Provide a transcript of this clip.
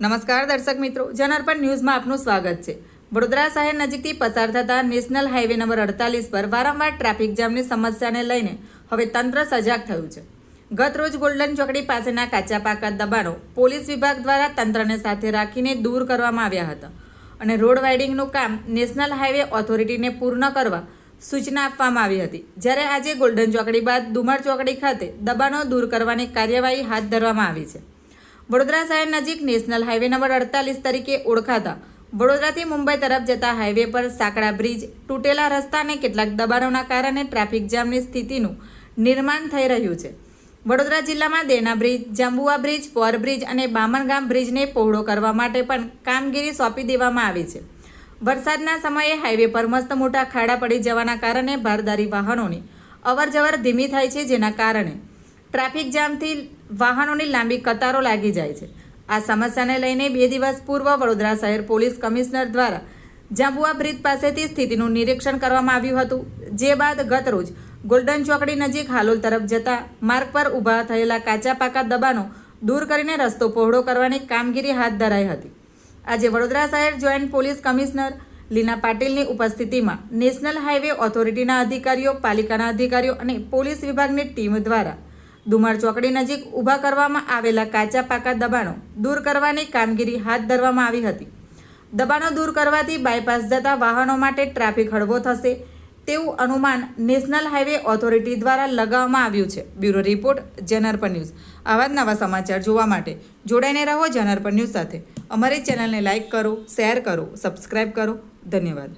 નમસ્કાર દર્શક મિત્રો, જનાર્પણ ન્યૂઝમાં આપનું સ્વાગત છે. વડોદરા શહેર નજીકથી પસાર થતા નેશનલ હાઈવે નંબર અડતાલીસ પર વારંવાર ટ્રાફિક જામની સમસ્યાને લઈને હવે તંત્ર સજાગ થયું છે. ગત રોજ ગોલ્ડન ચોકડી પાસેના કાચા પાકા દબાણો પોલીસ વિભાગ દ્વારા તંત્રને સાથે રાખીને દૂર કરવામાં આવ્યા હતા અને રોડ વાઇડિંગનું કામ નેશનલ હાઈવે ઓથોરિટીને પૂર્ણ કરવા સૂચના આપવામાં આવી હતી. જ્યારે આજે ગોલ્ડન ચોકડી બાદ દુમર ચોકડી ખાતે દબાણો દૂર કરવાની કાર્યવાહી હાથ ધરવામાં આવી છે. વડોદરા શહેર નજીક નેશનલ હાઈવે નંબર અડતાલીસ તરીકે ઓળખાતા. વડોદરાથી મુંબઈ તરફ જતા હાઈવે પર સાંકડા બ્રિજ તૂટેલા રસ્તા અને કેટલાક દબાણોના કારણે ટ્રાફિક જામની સ્થિતિનું નિર્માણ થઈ રહ્યું છે. વડોદરા જિલ્લામાં Dena bridge, Jambuva bridge, Por bridge અને બામણગામ બ્રિજને પહોળો કરવા માટે પણ કામગીરી સોંપી દેવામાં આવી છે. વરસાદના સમયે હાઈવે પર મસ્ત મોટા ખાડા પડી જવાના કારણે ભારદારી વાહનોની અવરજવર ધીમી થાય છે જેના કારણે ટ્રાફિક જામથી વાહનોની લાંબી કતારો લાગી જાય છે. આ સમસ્યાને લઈને બે દિવસ પૂર્વ વડોદરા શહેર પોલીસ કમિશનર દ્વારા જાંબુઆ બ્રિજ પાસેથી સ્થિતિનું નિરીક્ષણ કરવામાં આવ્યું હતું. જે બાદ ગત રોજ ગોલ્ડન ચોકડી નજીક હાલોલ તરફ જતા માર્ગ પર ઊભા થયેલા કાચા પાકા દબાણો દૂર કરીને રસ્તો પહોળો કરવાની કામગીરી હાથ ધરાઈ હતી. આજે વડોદરા શહેર જોઈન્ટ પોલીસ કમિશનર લીના પાટીલની ઉપસ્થિતિમાં નેશનલ હાઈવે ઓથોરિટીના અધિકારીઓ, પાલિકાના અધિકારીઓ અને પોલીસ વિભાગની ટીમ દ્વારા દુમાર ચોકડી નજીક ઊભા કરવામાં આવેલા કાચા પાકા દબાણો દૂર કરવાની કામગીરી હાથ ધરવામાં આવી હતી. દબાણો દૂર કરવાથી બાયપાસ જતા વાહનો માટે ટ્રાફિક હળવો થશે તેવું અનુમાન નેશનલ હાઈવે ઓથોરિટી દ્વારા લગાવવામાં આવ્યું છે. બ્યુરો રિપોર્ટ જનરપર ન્યૂઝ. આવા જ નવા સમાચાર જોવા માટે જોડાઈને રહો જનરપર ન્યૂઝ સાથે. અમારી ચેનલને લાઇક કરો, શેર કરો સબસ્ક્રાઈબ કરો. ધન્યવાદ.